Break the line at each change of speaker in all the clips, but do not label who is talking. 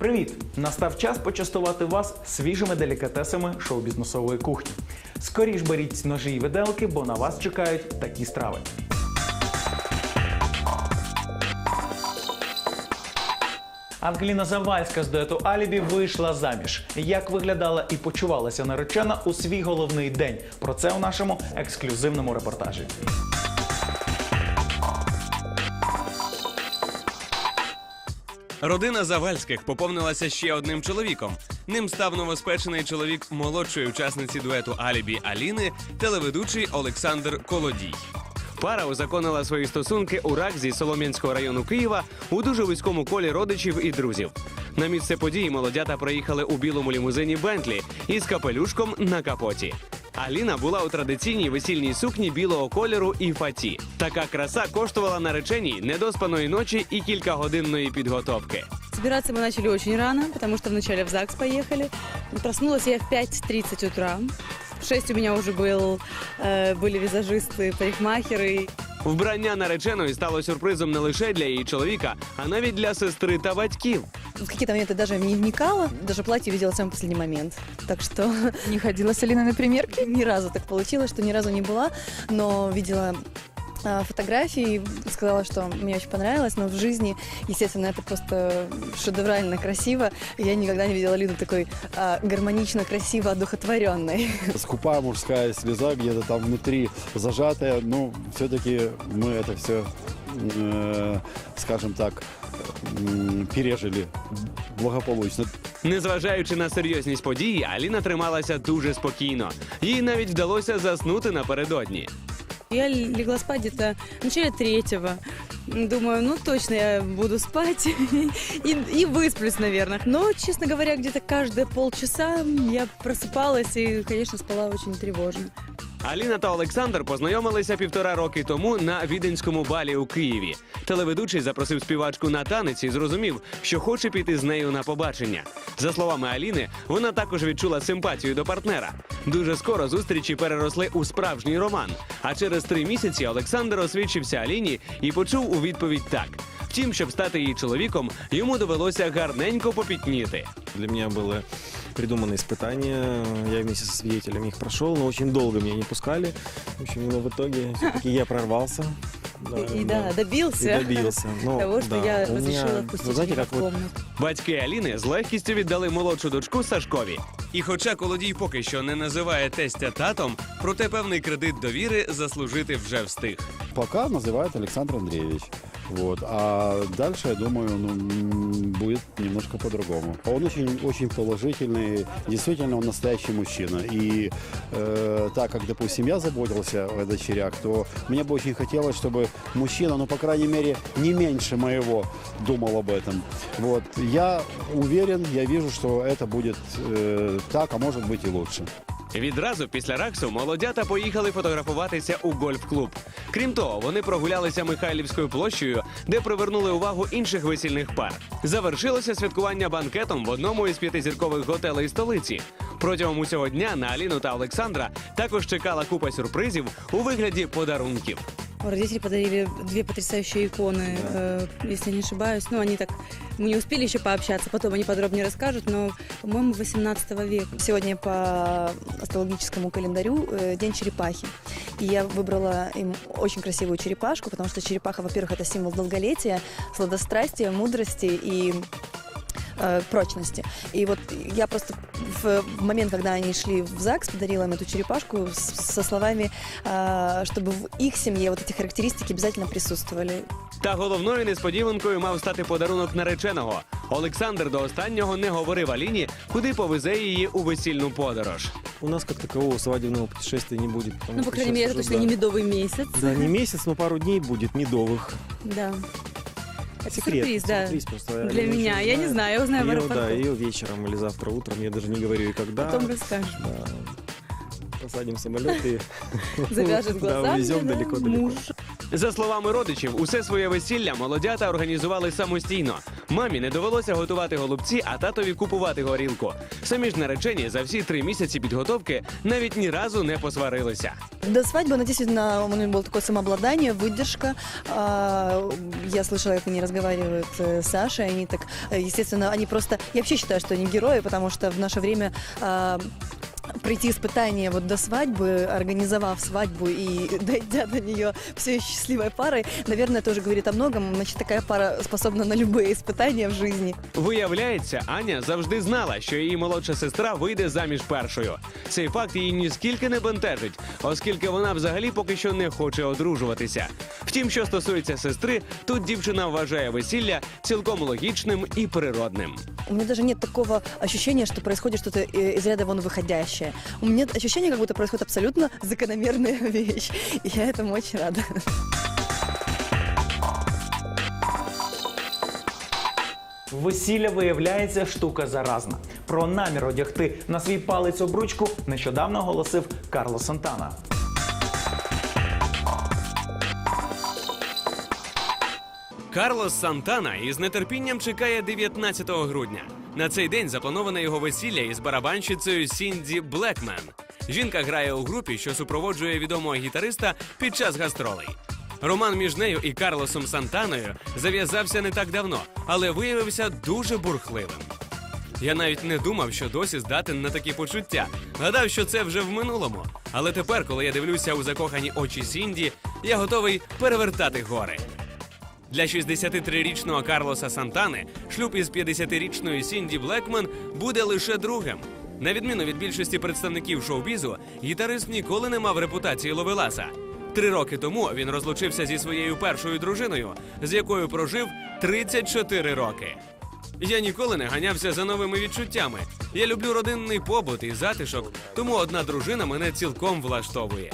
Привіт! Настав час почастувати вас свіжими делікатесами шоу-бізнесової кухні. Скоріш беріть ножі й виделки, бо на вас чекають такі страви. Ангеліна Завальська з дуету Алібі вийшла заміж. Як виглядала і почувалася наречена у свій головний день? Про це у нашому ексклюзивному репортажі.
Родина Завальських поповнилася ще одним чоловіком. Ним став новоспечений чоловік молодшої учасниці дуету Алібі Аліни, телеведучий Олександр Колодій. Пара узаконила свої стосунки у Ракзі Солом'янського району Києва у дуже вузькому колі родичів і друзів. На місце події молодята приїхали у білому лімузині Бентлі із капелюшком на капоті. Аліна була у традиційній весільній сукні білого кольору і фаті. Така краса коштувала нареченій недоспаної ночі і кількагодинної підготовки.
Собираться мы начали очень рано, потому что вначале в ЗАГС поехали. Проснулась я в 5.30 утра. В 6 у меня уже был, э, были визажисты, парикмахеры.
Вбрання нареченої стало сюрпризом не лише для її чоловіка, а навіть для сестри та батьків.
В какие-то моменты даже не вникала, даже платье видела в самый последний момент. Так что
Не ходила с Алиной на примерки?
ни разу так получилось, что ни разу не была, но видела а, фотографии, сказала, что мне очень понравилось, но в жизни, естественно, это просто шедеврально красиво. Я никогда не видела Лиду такой а, гармонично, красиво, одухотворенной.
скупая мужская слеза где-то там внутри зажатая. Ну, все-таки мы это все, скажем так, м, пережили благополучно.
Незважаючи на серйозність події, Аліна трималася дуже спокійно. Їй навіть вдалося заснути напередодні.
Я легла спать где-то в начале третьего. Думаю, ну точно я буду спать и, и высплюсь, наверное. Но, честно говоря, где-то каждые полчаса я просыпалась и, конечно, спала очень тревожно.
Аліна та Олександр познайомилися півтора роки тому на віденському балі у Києві. Телеведучий запросив співачку на танець і зрозумів, що хоче піти з нею на побачення. За словами Аліни, вона також відчула симпатію до партнера. Дуже скоро зустрічі переросли у справжній роман. А через три місяці Олександр освідчився Аліні і почув у відповідь так. Втім, щоб стати її чоловіком, йому довелося гарненько попітніти.
Для меня было придумано испытание. Я вместе со свидетелями их прошел, но очень долго меня не пускали. В общем, но в итоге все-таки я прорвался.
И, да, добился.
И добился. Но,
того, что
да,
я
у
разрешила
меня,
впустить
вы знаете,
его
как
в
вот
комнату.
Батьки Аліни з легкістю віддали молодшу дочку Сашкові. І хоча колодій поки що не називає тестя татом, проте певний кредит довіри заслужити вже встиг.
Пока называют Александр Андреевич. Вот. А дальше, я думаю, ну, м, будет немножко по-другому. Он очень, очень положительный, действительно, он настоящий мужчина. И э, так как, допустим, я заботился о дочерях, то мне бы очень хотелось, чтобы мужчина, ну, по крайней мере, не меньше моего думал об этом. Вот. Я уверен, я вижу, что это будет э, так, а может быть и лучше.
Відразу після раксу молодята поїхали фотографуватися у гольф-клуб. Крім того, вони прогулялися Михайлівською площею, де привернули увагу інших весільних пар. Завершилося святкування банкетом в одному із п'ятизіркових готелей столиці. Протягом усього дня на Аліну та Олександра також чекала купа сюрпризів у вигляді подарунків.
Родители подарили две потрясающие иконы, э, если не ошибаюсь. Ну, они так, мы не успели еще пообщаться, потом они подробнее расскажут, но, по-моему, 18 века.
Сегодня по астрологическому календарю э, День черепахи. И я выбрала им очень красивую черепашку, потому что черепаха, во-первых, это символ долголетия, сладострастия, мудрости и э, прочности. И вот я просто в в момент, когда они шли в ЗАГС, подарила им эту черепашку с- со словами, э, чтобы в их семье вот эти характеристики обязательно присутствовали.
Та головною несподіванкою мав стати подарунок нареченого. Олександр до останнього не говорив Аліні, куди повезе її у весільну подорож.
у нас как такового свадебного путешествия не будет. потому
Ну,
что
по крайней мере,
щас
это
уже,
точно
да.
не медовый месяц.
Да, не месяц, но пару дней будет медовых.
Да. Это
Секрет,
сюрприз, да.
сюрприз просто.
Для меня. Я не знаю, я узнаю в аэропорту.
да, ее вечером или завтра утром, я даже не говорю и когда.
Потом расскажешь.
Да. Посадим самолет и
Завяжет
да,
глаза.
увезем
да,
далеко-далеко.
Муж.
За словами родичів, усе своє весілля молодята організували самостійно. Мамі не довелося готувати голубці, а татові купувати горілку. Самі ж наречені за всі три місяці підготовки навіть ні разу не посварилися.
До свадьбы, ну, действительно, у меня было такое самообладание, выдержка. А, Я слышала, как они разговаривают э, с Сашей. Они так, э, естественно, они просто... Я вообще считаю, что они герои, потому что в наше время а, пройти испытание вот до свадьбы, организовав свадьбу и дойдя до нее все счастливой парой, наверное, тоже говорит о многом. Значит, такая пара способна на любые испытания в жизни.
Виявляється, Аня завжди знала, що її молодша сестра вийде заміж першою. Цей факт її ніскільки не бентежить, оскільки вона взагалі поки що не хоче одружуватися. Втім, що стосується сестри, тут дівчина вважає весілля цілком логічним і природним.
У меня даже нет такого ощущения, что происходит что-то э, из ряда вон выходящее. У меня ощущение, как будто происходит абсолютно закономерная вещь. И я этому очень рада.
Весілля виявляється штука заразна. Про намір одягти на свій палець обручку нещодавно оголосив Карло Сантана.
Карлос Сантана із нетерпінням чекає 19 грудня. На цей день заплановане його весілля із барабанщицею Сінді Блекмен. Жінка грає у групі, що супроводжує відомого гітариста під час гастролей. Роман між нею і Карлосом Сантаною зав'язався не так давно, але виявився дуже бурхливим. Я навіть не думав, що досі здатен на такі почуття. Гадав, що це вже в минулому. Але тепер, коли я дивлюся у закохані очі Сінді, я готовий перевертати гори. Для 63-річного Карлоса Сантани шлюб із 50-річною Сінді Блекман буде лише другим. На відміну від більшості представників шоу-бізу, гітарист ніколи не мав репутації ловеласа. Три роки тому він розлучився зі своєю першою дружиною, з якою прожив 34 роки. Я ніколи не ганявся за новими відчуттями. Я люблю родинний побут і затишок, тому одна дружина мене цілком влаштовує.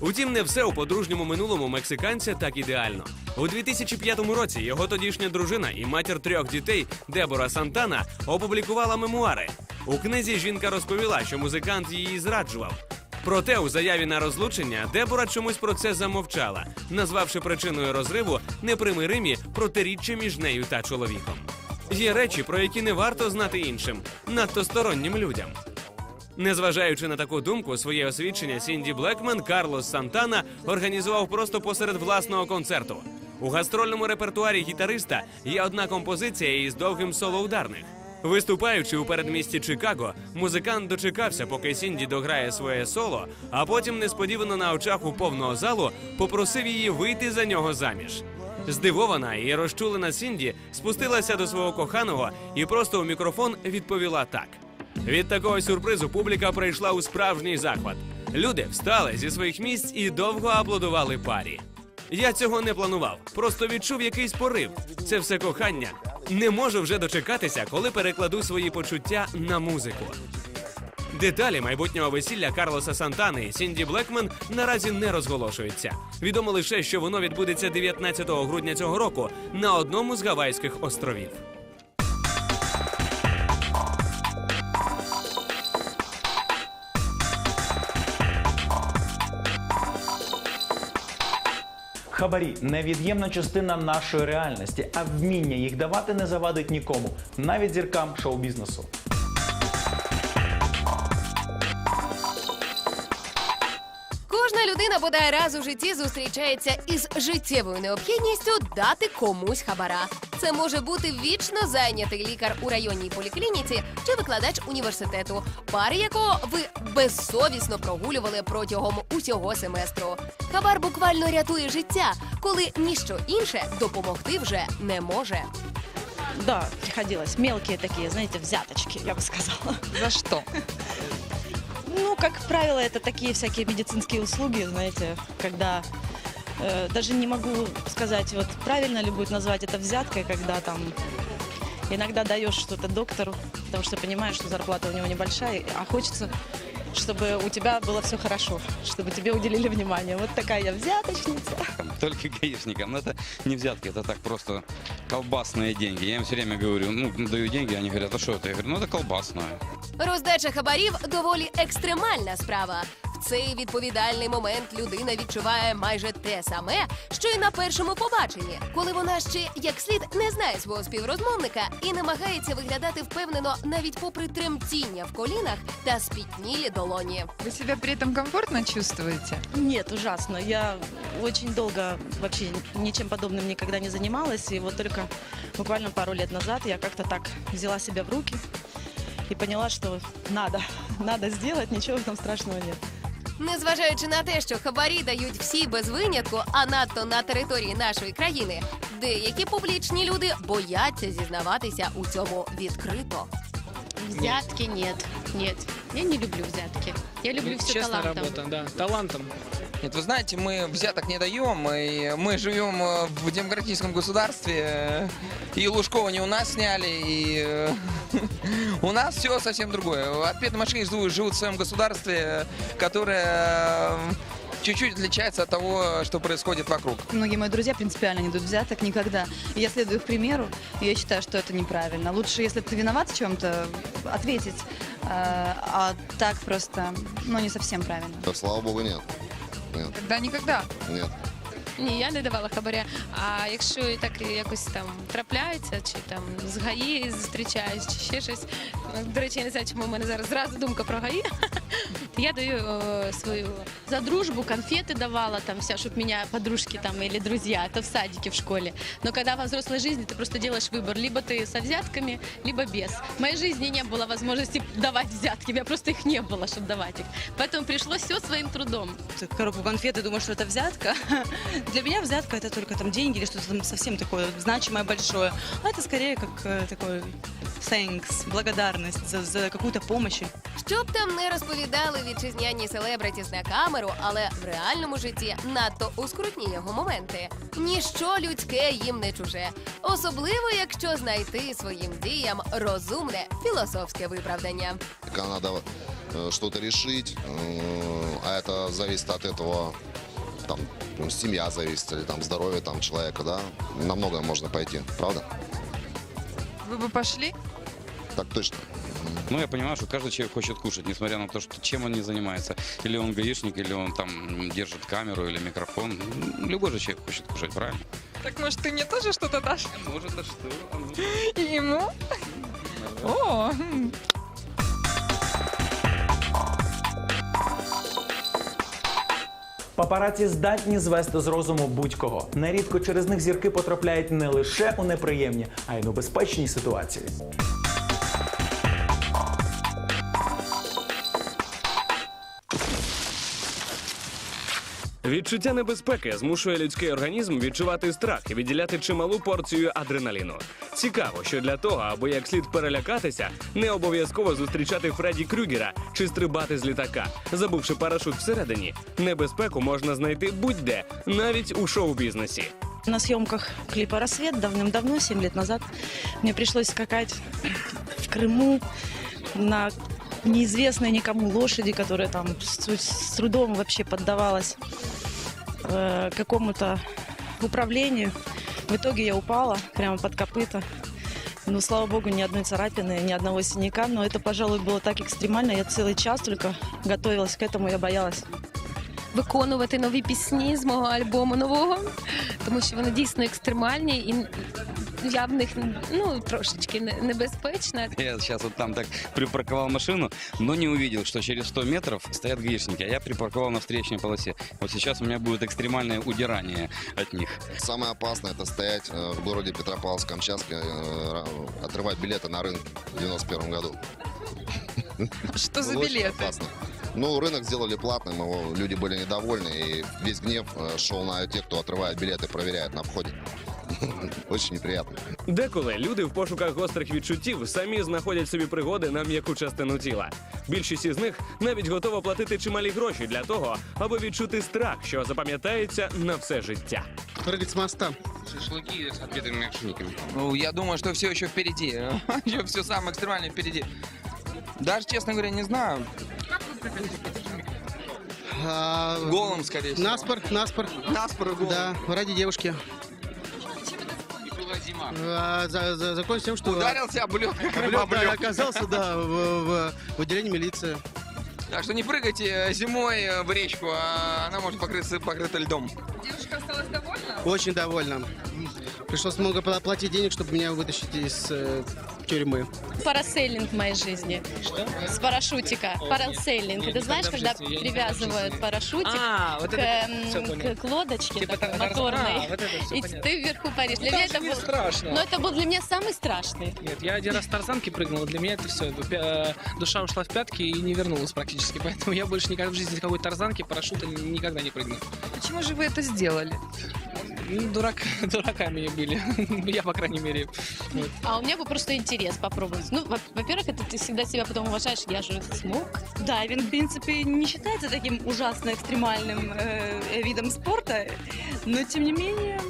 Утім, не все у подружньому минулому мексиканця так ідеально. У 2005 році його тодішня дружина і матір трьох дітей Дебора Сантана опублікувала мемуари. У книзі жінка розповіла, що музикант її зраджував. Проте у заяві на розлучення Дебора чомусь про це замовчала, назвавши причиною розриву непримиримі протиріччя між нею та чоловіком. Є речі, про які не варто знати іншим, надто стороннім людям. Незважаючи на таку думку, своє освідчення Сінді Блекмен Карлос Сантана організував просто посеред власного концерту. У гастрольному репертуарі гітариста є одна композиція із довгим соло ударних. Виступаючи у передмісті Чикаго, музикант дочекався, поки Сінді дограє своє соло, а потім несподівано на очах у повного залу попросив її вийти за нього заміж. Здивована і розчулена Сінді спустилася до свого коханого і просто у мікрофон відповіла так. Від такого сюрпризу публіка прийшла у справжній захват. Люди встали зі своїх місць і довго аплодували парі. Я цього не планував, просто відчув якийсь порив. Це все кохання. Не можу вже дочекатися, коли перекладу свої почуття на музику. Деталі майбутнього весілля Карлоса Сантани і Сінді Блекмен наразі не розголошуються. Відомо лише, що воно відбудеться 19 грудня цього року на одному з Гавайських островів.
Хабарі невід'ємна частина нашої реальності, а вміння їх давати не завадить нікому, навіть зіркам шоу-бізнесу.
Бодай раз у житті зустрічається із життєвою необхідністю дати комусь хабара. Це може бути вічно зайнятий лікар у районній поліклініці чи викладач університету, пари якого ви безсовісно прогулювали протягом усього семестру. Хабар буквально рятує життя, коли ніщо інше допомогти вже не може.
Да, приходилось. Мелкие такие, знаете, взяточки, я бы сказала.
За что?
Ну, как правило, это такие всякие медицинские услуги, знаете, когда э, даже не могу сказать, вот правильно ли будет назвать это взяткой, когда там иногда даешь что-то доктору, потому что понимаешь, что зарплата у него небольшая, а хочется, чтобы у тебя было все хорошо, чтобы тебе уделили внимание. Вот такая я взяточница.
только гаишникам. Но это не взятки, это так просто колбасные деньги. Я им все время говорю, ну, даю деньги, они говорят, а что это? Я говорю, ну, это колбасное.
Роздача хабарів доволі екстремальна справа. В цей відповідальний момент людина відчуває майже те саме, що й на першому побаченні, коли вона ще як слід не знає свого співрозмовника і намагається виглядати впевнено навіть попри тремтіння в колінах та спітнілі долоні.
Вы себя при этом комфортно чувствуете?
Нет, ужасно. Я очень долго вообще ничем подобным никогда не занималась. И вот только буквально пару лет назад я как-то так взяла себя в руки и поняла, что надо, надо сделать, ничего в этом страшного нет.
Незважаючи на те, що хабарі дають всі без винятку, а надто на території нашої країни, деякі публічні люди бояться зізнаватися у цьому відкрито.
Взятки нет. Нет. Я не люблю взятки. Я люблю все
Честная
талантом.
работа, да, талантом.
Нет, вы знаете, мы взяток не даем, и мы живем э, в демократическом государстве, и Лужкова не у нас сняли, и э, у нас все совсем другое. Отпетые мошенники живут, живут в своем государстве, которое э, чуть-чуть отличается от того, что происходит вокруг.
Многие мои друзья принципиально не дают взяток никогда. И я следую их примеру, и я считаю, что это неправильно. Лучше, если ты виноват в чем-то, ответить. А а так просто, ну, не совсем правильно.
Слава богу, нет. Нет,
Тогда никогда?
нет.
Ні, я не давала хабаря. А якщо і так якось там трапляється, чи там з ГАІ зустрічаюсь, чи ще щось. Ну, До речі, я не знаю, чому в мене зараз зразу думка про ГАІ. Я даю э, свою за дружбу конфеты давала там вся, чтобы меня подружки там или друзья, это в садике, в школе. Но когда во взрослой жизни ты просто делаешь выбор, либо ты со взятками, либо без. В моей жизни не было возможности давать взятки, у меня просто их не было, чтобы давать их. Поэтому пришлось все своим трудом.
коробку конфет и думаешь, что это взятка. Для меня взятка это только там деньги или что-то там совсем такое значимое, большое. А это скорее как э, такой thanks, благодарность за, за какую-то помощь.
Що б там не розповідали вітчизняні селебритіс на камеру, але в реальному житті надто ускрутні його моменти. Ніщо людське їм не чуже, особливо якщо знайти своїм діям розумне філософське виправдання.
Когда надо э, что-то решить, э, а это зависит от этого, там, ну, семья зависит, или там здоровье там, человека, да, на многое можно пойти, правда?
Вы бы пошли?
Так точно.
Ну, я понимаю, что каждый человек хочет кушать, несмотря на то, что чем он не занимается. Или он гаишник, или он там держит камеру или микрофон. М, Любой же человек хочет кушать, правильно?
Так может ты мне тоже что-то дашь?
Может, а что?
И ему? О.
Папараці здатні звести з розуму будь-кого. Нерідко через них зірки потрапляють не лише у неприємні, а й у небезпечні ситуації.
Відчуття небезпеки змушує людський організм відчувати страх і відділяти чималу порцію адреналіну. Цікаво, що для того, аби як слід перелякатися, не обов'язково зустрічати Фредді Крюгера чи стрибати з літака. Забувши парашут всередині, небезпеку можна знайти будь-де, навіть у шоу-бізнесі.
На съемках клипа «Рассвет» давным-давно, 7 лет назад, мне пришлось скакать в Крыму на неизвестной никому лошади, которая там с, с трудом вообще поддавалась э, какому-то управлению. В итоге я упала прямо под копыта. Ну, слава богу, ни одной царапины, ни одного синяка. Но это, пожалуй, было так экстремально. Я целый час только готовилась к этому, я боялась.
Виконувати нові пісні з мого альбому нового, тому що вони дійсно екстремальні і я в них ну трошечки не- небезпечна.
Я сейчас вот там так припарковал машину, но не увидел, что через 100 метров стоят гаишники, а я припарковал на встречной полосе. Вот сейчас у меня будет экстремальное удирание от них.
Самое опасное это стоять э, в городе Петропавловск-Камчатске, э, отрывать билеты на рынок в 91 году.
Что за
Было очень
билеты?
опасно. Ну, рынок сделали платным, его люди были недовольны, и весь гнев э, шел на тех, кто отрывает билеты, проверяет на входе. Очень неприятно.
Деколи люди в пошуках гострих відчуттів самі знаходять собі пригоди на м'яку частину тіла. Більшість із них навіть готова платити чималі гроші для того, аби відчути страх, що запам'ятається на все життя.
Прыгать с моста.
Шашлыки с отбитыми мошенниками.
Ну, я думаю, что все еще впереди. Еще все самое экстремальное впереди. Даже, честно говоря, не знаю. Голым, скорее всего.
Наспор, наспор.
Наспор и голым.
Да, ради девушки. А, за, за, закончить тем, что...
Ударился об лед, как
Облет,
рыба об
да,
лед.
оказался, да, в, в- в отделении милиции.
Так что не прыгайте э, зимой э, в речку, а она может покрыться покрыта льдом.
Девушка осталась довольна?
Очень довольна. Пришлось много платить денег, чтобы меня вытащить из э, тюрьмы.
Парасейлинг в моей жизни.
Что?
С парашютика. Парасейлинг.
Нет,
Ты знаешь,
в
когда
жизни,
привязывают парашютик
А, вот
к,
это
эм, к, к лодочке
Типа
моторной.
А, вот это всё
и
понятно.
ты вверху паришь. Для
Ну,
меня это
же не
был...
страшно.
Но это был для меня самый страшный.
Нет, я один раз с тарзанки прыгнул, для меня это все. Душа ушла в пятки и не вернулась практически. Поэтому я больше никогда в жизни с какой тарзанки, парашюта ни- никогда не прыгну.
Почему же вы это сделали?
Ну, дурак, дураками не были. Я, по крайней мере. Вот.
А у меня бы просто интерес попробовать. Ну, во- во-первых, это ты всегда себя потом уважаешь. Я же смог.
Дайвинг, в принципе, не считается таким ужасно экстремальным э, видом спорта, но тем не менее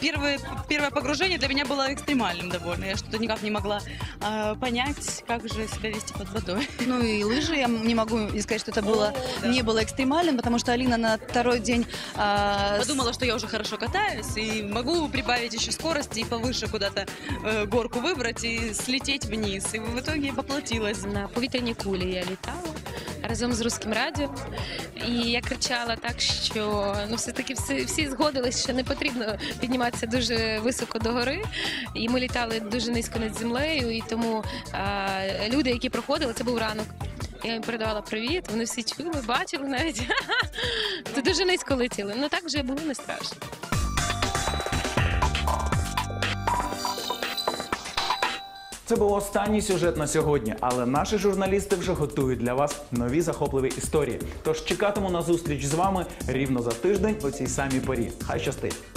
первое, первое погружение для меня было экстремальным довольно. Я что-то никак не могла э, понять, как же себя вести под водой.
Ну и лыжи, я не могу не сказать, что это было,
да.
не было экстремальным, потому что Алина на второй день... а, с-
Подумала, что я уже хорошо катаюсь и могу прибавить еще скорости и повыше куда-то э, горку выбрать и слететь вниз. И в итоге поплатилась.
На повітряній кулі я літала разом з руським радіо. І я кричала так, що ну все-таки всі, всі згодились, що не потрібно підніматися дуже високо до гори. І ми літали дуже низько над землею. І тому а, люди, які проходили, це був ранок. Я їм передавала привіт, вони всі чули, бачили навіть. То дуже низько летіли. Ну так вже було не страшно.
Це був останній сюжет на сьогодні, але наші журналісти вже готують для вас нові захопливі історії. Тож чекатиму на зустріч з вами рівно за тиждень у цій самій порі. Хай щастить!